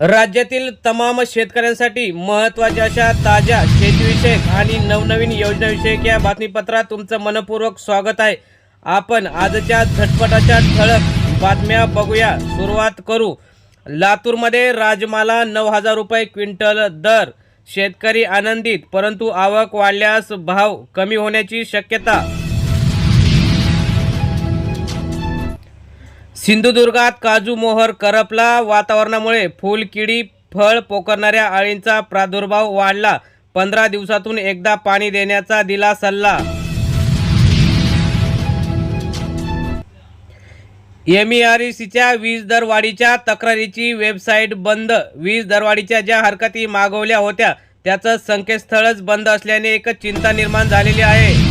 राज्यातील तमाम शेतकऱ्यांसाठी महत्त्वाच्या अशा ताज्या शेतीविषयक आणि नवनवीन योजनाविषयक या बातमीपत्रात तुमचं मनपूर्वक स्वागत आहे. आपण आजच्या झटपटाच्या ठळक बातम्या बघूया. सुरुवात करू. लातूरमध्ये राजमाला नऊ हजार रुपये क्विंटल दर. शेतकरी आनंदित परंतु आवक वाढल्यास भाव कमी होण्याची शक्यता सिंधुदुर्गात काजू मोहर करपला. वातावरणामुळे फुलकिडी फळ पोखरणाऱ्या अळींचा प्रादुर्भाव वाढला. पंधरा दिवसातून एकदा पाणी देण्याचा दिला सल्ला. एमईआरसीच्या वीज दरवाढीच्या तक्रारीची वेबसाईट बंद. वीज दरवाढीच्या ज्या हरकती मागवल्या होत्या त्याचं संकेतस्थळच बंद असल्याने एक चिंता निर्माण झालेली आहे.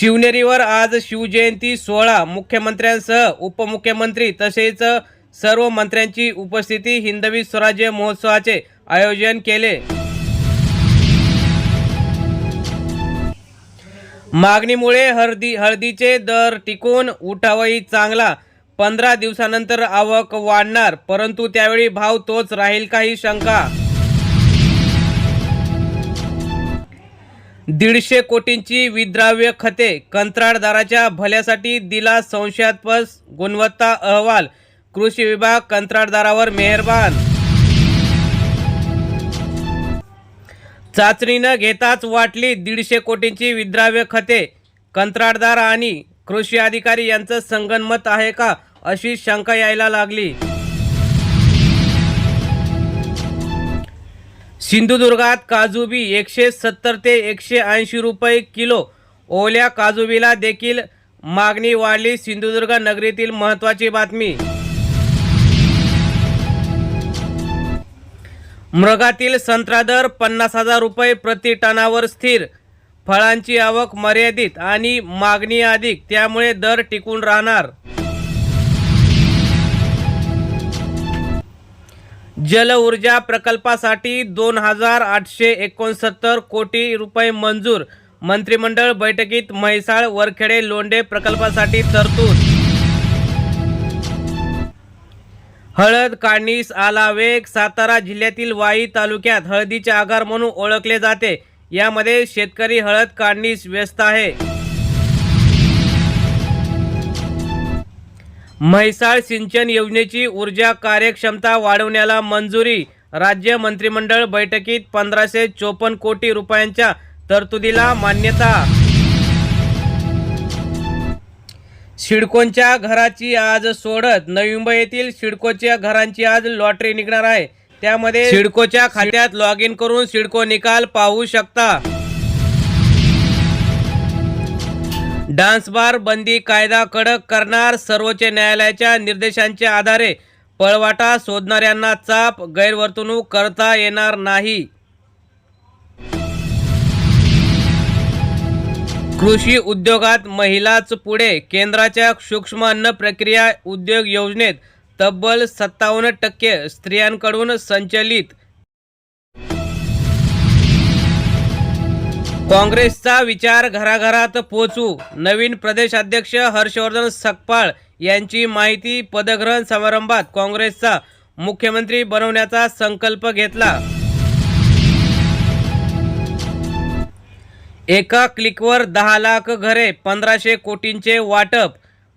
शिवनेरीवर आज शिवजयंती सोहळा. मुख्यमंत्र्यांसह उपमुख्यमंत्री तसेच सर्व मंत्र्यांची उपस्थिती हिंदवी स्वराज्य महोत्सवाचे आयोजन केले. मागणीमुळे हळदी हळदीचे दर टिकून उठावही चांगला. पंधरा दिवसानंतर आवक वाढणार परंतु त्यावेळी भाव तोच राहील काही शंका. दीडशे कोटींची विद्राव्य खते कंत्राटदाराच्या भल्यासाठी दिला संशयास्पद गुणवत्ता अहवाल. कृषी विभाग कंत्राटदारावर मेहरबान. चाचणी न घेताच वाटली दीडशे कोटींची विद्राव्य खते. कंत्राटदार आणि कृषी अधिकारी यांचं संगनमत आहे का अशी शंका यायला लागली. सिंधुदुर्गात काजूबी एकशे सत्तर ते एकशे ऐंशी रुपये किलो. ओल्या काजूबीला देखील मागणी वाढली. सिंधुदुर्ग नगरीतील महत्त्वाची बातमी. मृगातील संत्रा दर पन्नास हजार रुपये प्रति टनावर स्थिर. फळांची आवक मर्यादित आणि मागणी अधिक. त्यामुळे दर टिकून राहणार. जल ऊर्जा प्रकल्पासाठी दोन हजार आठशे एकोणसत्तर कोटी रुपये मंजूर. मंत्रिमंडळ बैठकीत म्हैसाळ वरखेडे लोंढे प्रकल्पासाठी तरतूद. हळद काढणीस आला वेग सातारा जिल्ह्यातील वाई तालुक्यात हळदीचे आगार म्हणून ओळखले जाते. यामध्ये शेतकरी हळद काढणीस व्यस्त आहे. म्हैसाळ सिंचन योजनेची ऊर्जा कार्यक्षमता वाढवण्याला मंजुरी. राज्य मंत्रिमंडळ बैठकीत पंधराशे चोपन्न कोटी रुपयांच्या तरतुदीला मान्यता. सिडकोंच्या घराची आज सोडत नवी मुंबई येथील सिडकोच्या घरांची आज लॉटरी निघणार आहे. त्यामध्ये सिडकोच्या खात्यात लॉग इन करून सिडको निकाल पाहू शकता. डान्स बार बंदी कायदा कडक करणार सर्वोच्च न्यायालयाच्या निर्देशांच्या आधारे पळवाटा शोधणाऱ्यांना चाप गैरवर्तणूक करता येणार नाही. कृषी उद्योगात महिलाच पुढे केंद्राच्या सूक्ष्म अन्न प्रक्रिया उद्योग योजनेत तब्बल सत्तावन्न टक्के स्त्रियांकडून संचलित काँग्रेसचा विचार घराघरात पोचू. नवीन प्रदेशाध्यक्ष हर्षवर्धन सकपाळ यांची माहिती पदग्रहण समारंभात काँग्रेसचा मुख्यमंत्री बनवण्याचा संकल्प घेतला. एका क्लिकवर दहा लाख घरे पंधराशे कोटींचे वाटप.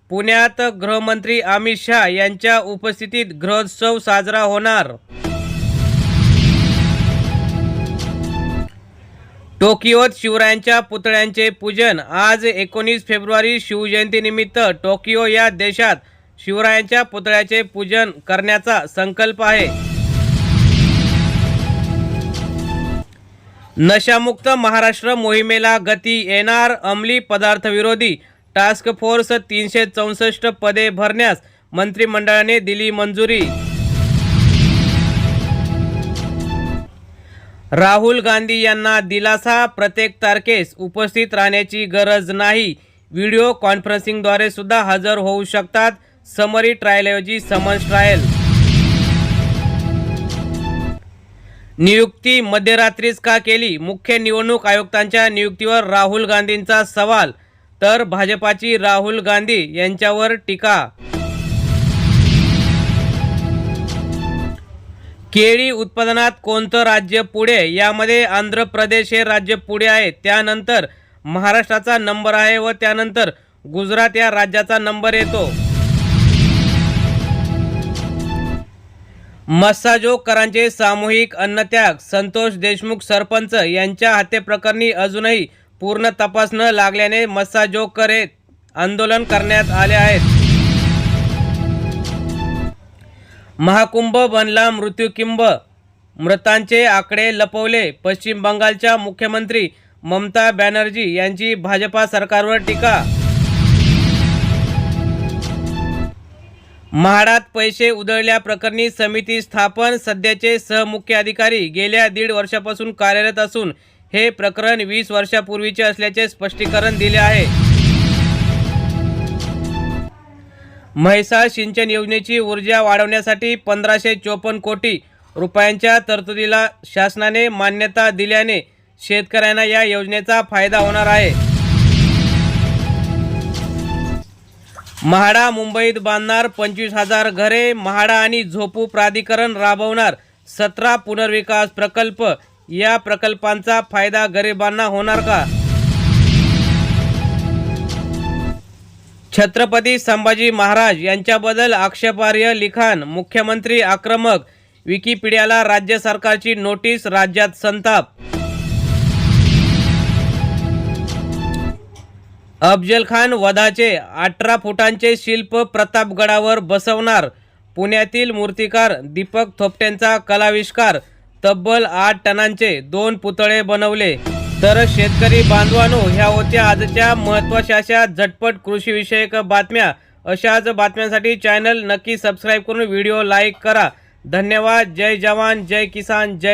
पुण्यात गृहमंत्री अमित शहा यांच्या उपस्थितीत गृहोत्सव साजरा होणार. टोकियोत शिवरायांच्या पुतळ्यांचे पूजन. आज एकोणीस फेब्रुवारी शिवजयंतीनिमित्त टोकियो या देशात शिवरायांच्या पुतळ्याचे पूजन करण्याचा संकल्प आहे. नशामुक्त महाराष्ट्र मोहिमेला गती येणार. अंमली पदार्थविरोधी टास्क फोर्स तीनशे चौसष्ट पदे भरण्यास मंत्रिमंडळाने दिली मंजुरी. राहुल गांधी यांना दिलासा प्रत्येक तारखेस उपस्थित राहण्याची गरज नाही. व्हिडिओ कॉन्फरन्सिंगद्वारे सुद्धा हजर होऊ शकतात. समरी ट्रायलऐवजी समन्स ट्रायल नियुक्ती मध्यरात्रीच का केली? मुख्य निवडणूक आयुक्तांच्या नियुक्तीवर राहुल गांधींचा सवाल. तर भाजपाची राहुल गांधी यांच्यावर टीका केळी उत्पादनात कोणतं राज्य पुढे? यामध्ये आंध्र प्रदेश हे राज्य पुढे आहे. त्यानंतर महाराष्ट्राचा नंबर आहे व त्यानंतर गुजरात या राज्याचा नंबर येतो. मस्साजोकरांचे सामूहिक अन्नत्याग संतोष देशमुख सरपंच यांच्या हत्येप्रकरणी अजूनही पूर्ण तपास न लागल्याने मस्साजोकर हे आंदोलन करण्यात आले आहेत. महाकुंभ बनला मृत्यूकिंब. मृतांचे आकडे लपवले. पश्चिम बंगालच्या मुख्यमंत्री ममता बॅनर्जी यांची भाजपा सरकारवर टीका. म्हाडात पैसे उधळल्याप्रकरणी समिती स्थापन. सध्याचे सहमुख्य अधिकारी गेल्या दीड वर्षापासून कार्यरत असून हे प्रकरण वीस वर्षापूर्वीचे असल्याचे स्पष्टीकरण दिले आहे. म्हैसाळ सिंचन योजनेची ऊर्जा वाढवण्यासाठी पंधराशे चोपन्न कोटी रुपयांच्या तरतुदीला शासनाने मान्यता दिल्याने शेतकऱ्यांना या योजनेचा फायदा होणार आहे. म्हाडा मुंबईत बांधणार पंचवीस हजार घरे म्हाडा आणि झोपू प्राधिकरण राबवणार सतरा पुनर्विकास प्रकल्प. या प्रकल्पांचा फायदा गरिबांना होणार का? छत्रपती संभाजी महाराज यांच्याबद्दल आक्षेपार्ह लिखाण मुख्यमंत्री आक्रमक विकिपीडियाला राज्य सरकारची नोटीस राज्यात संताप. अफजल खान वधाचे अठरा फुटांचे शिल्प प्रतापगडावर बसवणार. पुण्यातील मूर्तिकार दीपक थोपटेंचा कलाविष्कार तब्बल आठ टनांचे दोन पुतळे बनवले. तर शेतकरी बांधवानो ह्या होत्या आजच्या महत्त्वाच्या अशा झटपट कृषीविषयक बातम्या. अशाच बातम्यांसाठी चॅनल नक्की सबस्क्राईब करून व्हिडिओ लाईक करा. धन्यवाद. जय जवान जय किसान जय